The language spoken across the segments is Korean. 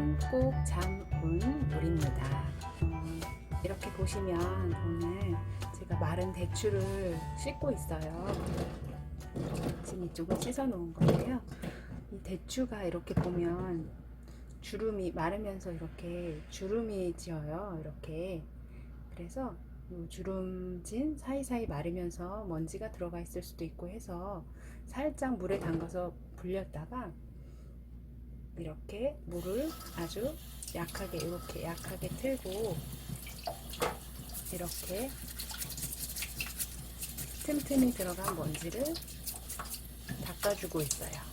씻으면 꼭 잠온 물입니다. 어, 이렇게 보시면 오늘 제가 마른 대추를 씻고 있어요. 지금 이쪽은 씻어 놓은 건데요. 이 대추가 이렇게 보면 주름이 마르면서 이렇게 주름이 지어요. 이렇게. 그래서 이 주름진 사이사이 마르면서 먼지가 들어가 있을 수도 있고 해서 살짝 물에 담가서 불렸다가 이렇게 물을 아주 약하게 이렇게 약하게 틀고 이렇게 틈틈이 들어간 먼지를 닦아주고 있어요.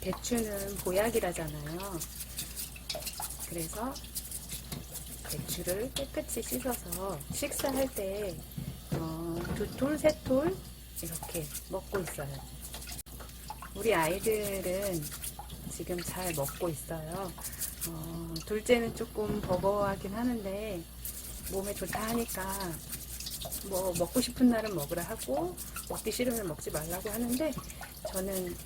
대추는 보약이라잖아요. 그래서 대추를 깨끗이 씻어서 식사할 때 어, 두 톨, 세톨 이렇게 먹고 있어요. 우리 아이들은 지금 잘 먹고 있어요. 어, 둘째는 조금 버거워하긴 하는데 몸에 좋다 하니까 뭐 먹고 싶은 날은 먹으라 하고 먹기 싫으면 먹지 말라고 하는데 저는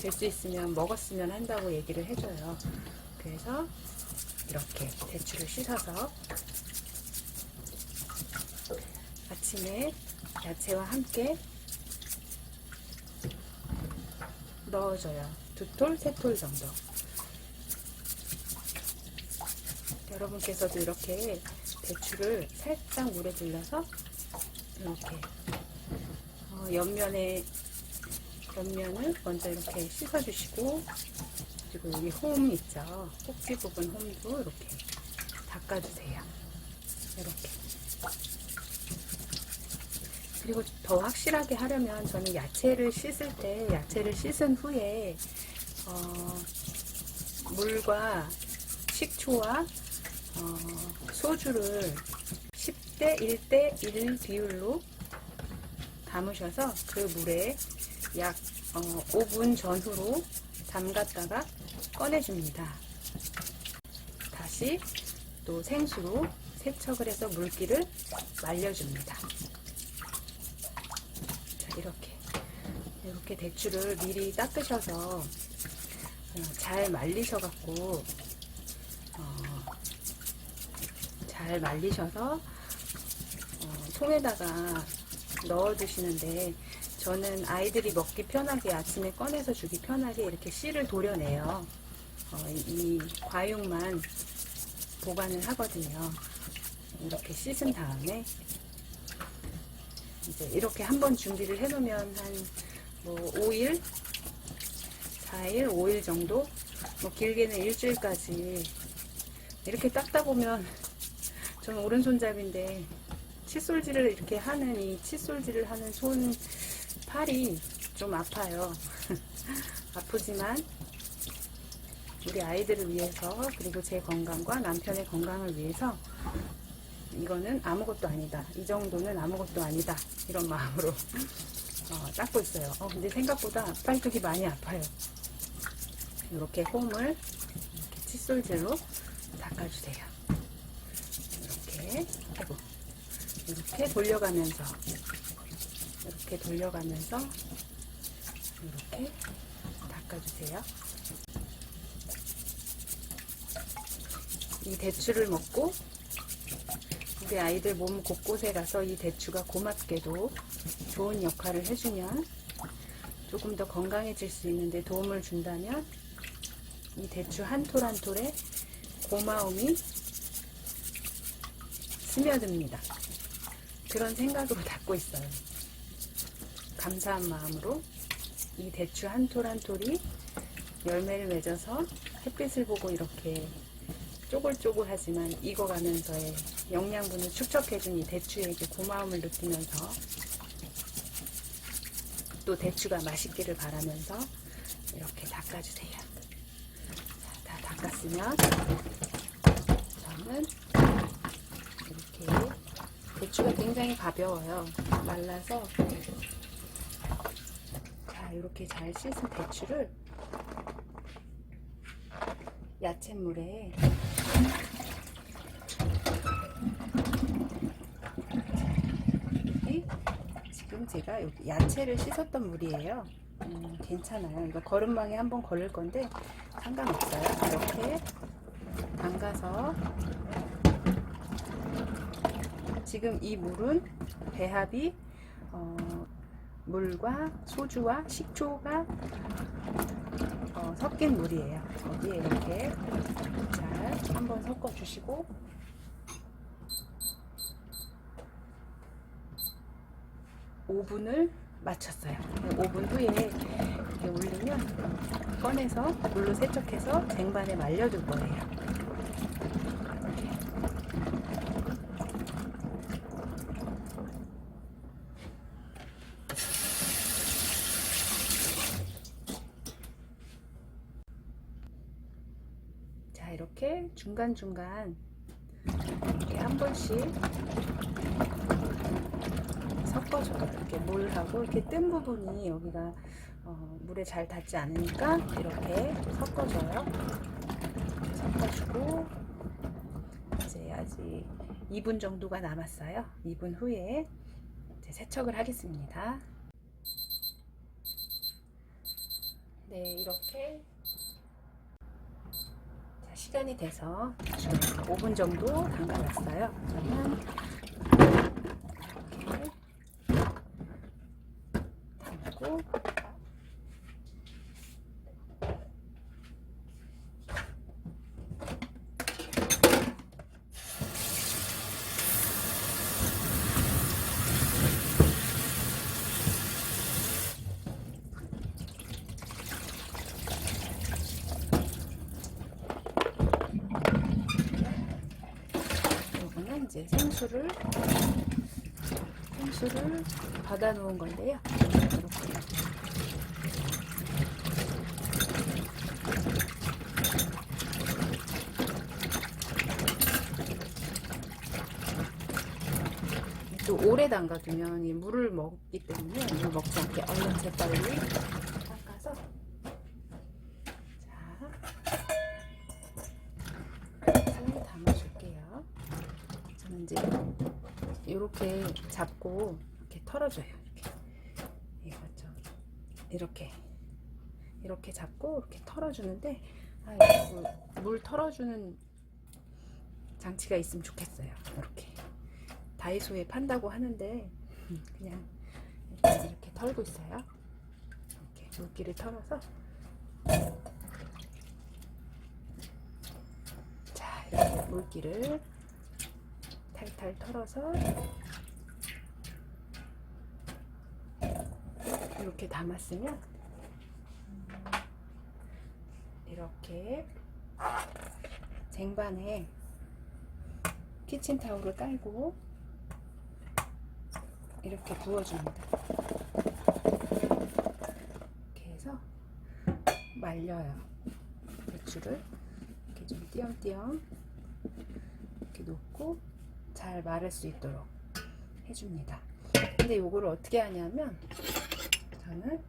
될 수 있으면 먹었으면 한다고 얘기를 해줘요. 그래서 이렇게 대추를 씻어서 아침에 야채와 함께 넣어줘요. 두 톨, 세 톨 정도. 여러분께서도 이렇게 대추를 살짝 물에 불려서 이렇게 어, 옆면에 옆면을 먼저 이렇게 씻어주시고 그리고 여기 홈 있죠. 꼭지 부분 홈도 이렇게 닦아주세요. 이렇게. 그리고 더 확실하게 하려면 저는 야채를 씻을 때 야채를 씻은 후에 어, 물과 식초와 어, 소주를 10대 1대 1 비율로 담으셔서 그 물에 약 어, 5분 전후로 담갔다가 꺼내줍니다. 다시 또 생수로 세척을 해서 물기를 말려줍니다. 자, 이렇게. 이렇게 대추를 미리 닦으셔서 어, 잘 말리셔 갖고, 어, 잘 말리셔서, 어, 통에다가 넣어 두시는데, 저는 아이들이 먹기 편하게 아침에 꺼내서 주기 편하게 이렇게 씨를 도려내요. 어, 이, 이 과육만 보관을 하거든요. 이렇게 씻은 다음에 이제 이렇게 한번 준비를 해놓으면 한 뭐 5일, 4일, 5일 정도, 뭐 길게는 일주일까지 이렇게 닦다 보면 저는 오른손잡인데 칫솔질을 이렇게 하는 이 칫솔질을 하는 손 팔이 좀 아파요. 아프지만 우리 아이들을 위해서 그리고 제 건강과 남편의 건강을 위해서 이거는 아무것도 아니다. 이 정도는 아무것도 아니다. 이런 마음으로 어, 닦고 있어요. 어, 근데 생각보다 팔뚝이 많이 아파요. 이렇게 홈을 이렇게 칫솔질로 닦아주세요. 이렇게 아이고, 이렇게 돌려가면서 이렇게 돌려가면서 이렇게 닦아주세요. 이 대추를 먹고 우리 아이들 몸 곳곳에 가서 이 대추가 고맙게도 좋은 역할을 해주면 조금 더 건강해질 수 있는데 도움을 준다면 이 대추 한 톨 한 톨에 고마움이 스며듭니다. 그런 생각으로 닦고 있어요. 감사한 마음으로 이 대추 한 톨 한 톨이 열매를 맺어서 햇빛을 보고 이렇게 쪼글쪼글하지만 익어가면서의 영양분을 축적해준 이 대추에게 고마움을 느끼면서 또 대추가 맛있기를 바라면서 이렇게 닦아주세요. 자, 다 닦았으면 저는 이렇게 대추가 굉장히 가벼워요. 말라서 자 이렇게 잘 씻은 대추를 야채물에 지금 제가 여기 야채를 씻었던 물이에요. 음, 괜찮아요. 이거 거름망에 한번 걸릴 건데 상관없어요. 이렇게 담가서 지금 이 물은 배합이 어, 물과 소주와 식초가 어, 섞인 물이에요. 여기에 이렇게 잘 한번 섞어 주시고 오분을 맞췄어요. 5분 후에 이렇게 올리면 꺼내서 물로 세척해서 쟁반에 말려둘 거예요. 자, 이렇게 중간중간 이렇게 한 번씩 섞어줘요. 이렇게 물하고 이렇게 뜬 부분이 여기가 어, 물에 잘 닿지 않으니까 이렇게 섞어줘요. 섞어주고 이제 아직 2분 정도가 남았어요. 2분 후에 이제 세척을 하겠습니다. 네, 이렇게 자, 시간이 돼서 지금 5분 정도 담가놨어요. 그러면 이렇게 담고 이제 생수를 생수를 받아 놓은 건데요. 또 오래 담가두면 이 물을 먹기 때문에 물 먹지 않게 얼른 재빨리 닦아서 자 손에 담아줄게요. 저는 이제 이렇게 잡고 이렇게 털어줘요. 이렇게 이거 좀 이렇게 이렇게 잡고 이렇게 털어주는데 아, 물, 물 털어주는 장치가 있으면 좋겠어요. 이렇게 다이소에 판다고 하는데 음, 그냥 이렇게, 이렇게 털고 있어요. 이렇게 물기를 털어서 자 이렇게 물기를 탈탈 털어서 이렇게 담았으면 이렇게 쟁반에 키친타올을 깔고 이렇게 부어줍니다. 이렇게 해서 말려요. 배추를 이렇게 좀 띄엄띄엄 이렇게 놓고 잘 마를 수 있도록 해줍니다. 근데 요거를 어떻게 하냐면 저는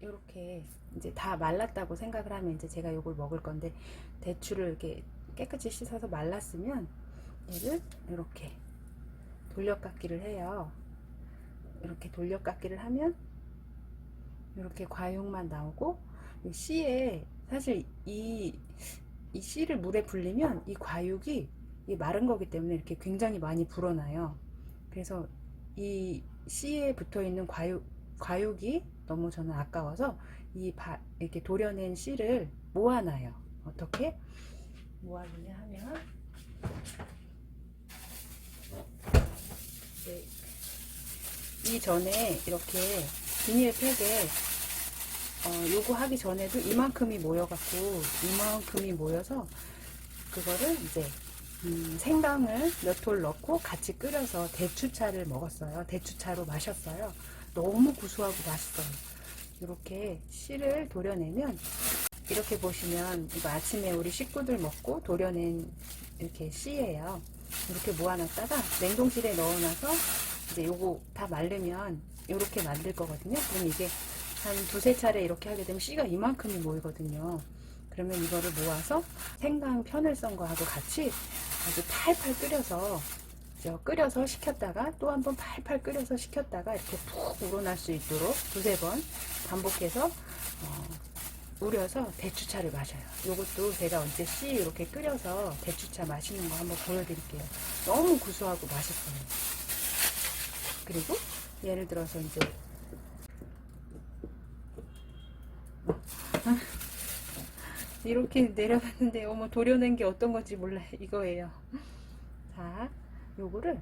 이렇게 이제 다 말랐다고 생각을 하면 이제 제가 요걸 먹을 건데 대추를 이렇게 깨끗이 씻어서 말랐으면 얘를 이렇게 돌려깎기를 해요. 이렇게 돌려깎기를 하면 이렇게 과육만 나오고 이 씨에 사실 이, 이 씨를 물에 불리면 이 과육이 이 마른 거기 때문에 이렇게 굉장히 많이 불어나요. 그래서 이 씨에 붙어 있는 과육, 과육이 너무 저는 아까워서 이 바, 이렇게 도려낸 씨를 모아놔요. 어떻게 모아주냐 하면 네. 이 전에 이렇게 비닐팩에 어, 요거 하기 전에도 이만큼이 모여갖고 이만큼이 모여서 그거를 이제 음, 생강을 몇 톨 넣고 같이 끓여서 대추차를 먹었어요. 대추차로 마셨어요. 너무 구수하고 맛있어요. 이렇게 씨를 도려내면 이렇게 보시면 이거 아침에 우리 식구들 먹고 도려낸 이렇게 씨예요. 이렇게 모아놨다가 냉동실에 넣어놔서 이제 요거 다 마르면 이렇게 만들 거거든요. 그럼 이게 한 두세 차례 이렇게 하게 되면 씨가 이만큼이 모이거든요. 그러면 이거를 모아서 생강 편을 썬 거하고 같이 아주 팔팔 끓여서 저 끓여서 식혔다가 또 한번 팔팔 끓여서 식혔다가 이렇게 푹 우러날 수 있도록 두세 번 반복해서 어, 우려서 대추차를 마셔요. 이것도 제가 언제 씨 이렇게 끓여서 대추차 마시는 거 한번 보여드릴게요. 너무 구수하고 맛있어요. 그리고 예를 들어서 이제 이렇게 내려봤는데 어머 도려낸 게 어떤 건지 몰라 이거예요. 자, 요거를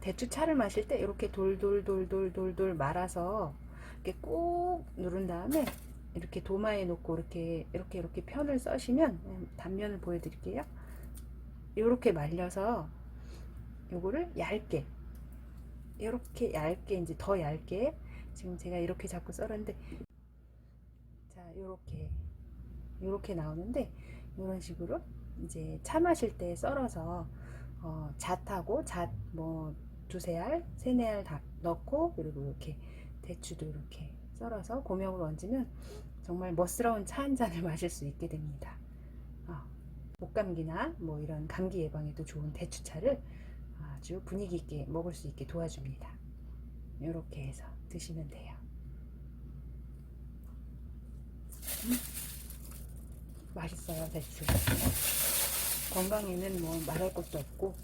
대추 차를 마실 때 이렇게 돌돌돌돌돌돌 말아서 이렇게 꾹 누른 다음에 이렇게 도마에 놓고 이렇게 이렇게 이렇게 편을 써시면 음, 단면을 보여드릴게요. 이렇게 말려서 요거를 얇게 이렇게 얇게 이제 더 얇게 지금 제가 이렇게 자꾸 썰었는데 자 요렇게 요렇게 나오는데 이런 식으로 이제 차 마실 때 썰어서 어, 잣하고 잣뭐 두세 알, 세네 알 다 넣고 그리고 이렇게 대추도 이렇게 썰어서 고명으로 얹으면 정말 멋스러운 차 한 잔을 마실 수 있게 됩니다. 어, 목감기나 뭐 이런 감기 예방에도 좋은 대추차를 아주 분위기 있게 먹을 수 있게 도와줍니다. 이렇게 해서 드시면 돼요. 음, 맛있어요, 대추. 건강에는 뭐 말할 것도 없고.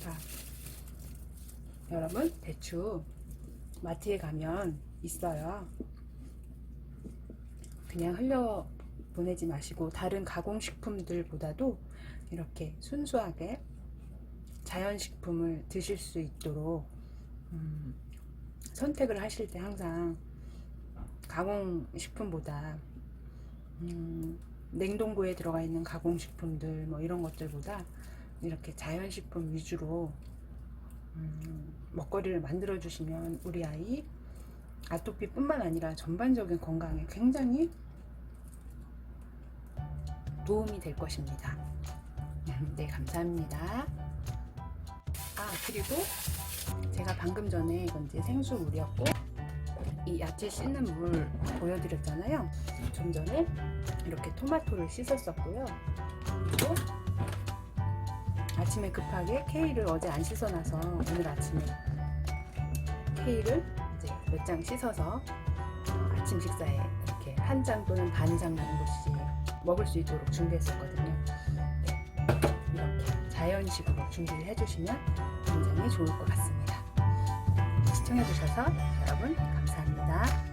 자, 여러분, 대추 마트에 가면 있어요. 그냥 흘려 보내지 마시고 다른 가공식품들보다도 이렇게 순수하게 자연식품을 드실 수 있도록 음, 선택을 하실 때 항상 가공식품보다 음, 냉동고에 들어가 있는 가공식품들 뭐 이런 것들보다 이렇게 자연식품 위주로 음, 먹거리를 만들어 주시면 우리 아이 아토피뿐만 아니라 전반적인 건강에 굉장히 도움이 될 것입니다. 네, 감사합니다. 아, 그리고 제가 방금 전에 이건 이제 생수 물이었고 이 야채 씻는 물 보여드렸잖아요. 좀 전에 이렇게 토마토를 씻었었고요. 그리고 아침에 급하게 케일을 어제 안 씻어놔서 오늘 아침에 케일을 이제 몇 장 씻어서 어, 아침 식사에 이렇게 한 장 또는 반 장 정도씩 먹을 수 있도록 준비했었거든요. 네, 이렇게 자연식으로 준비를 해주시면 굉장히 좋을 것 같습니다. 시청해주셔서 여러분 감사합니다. な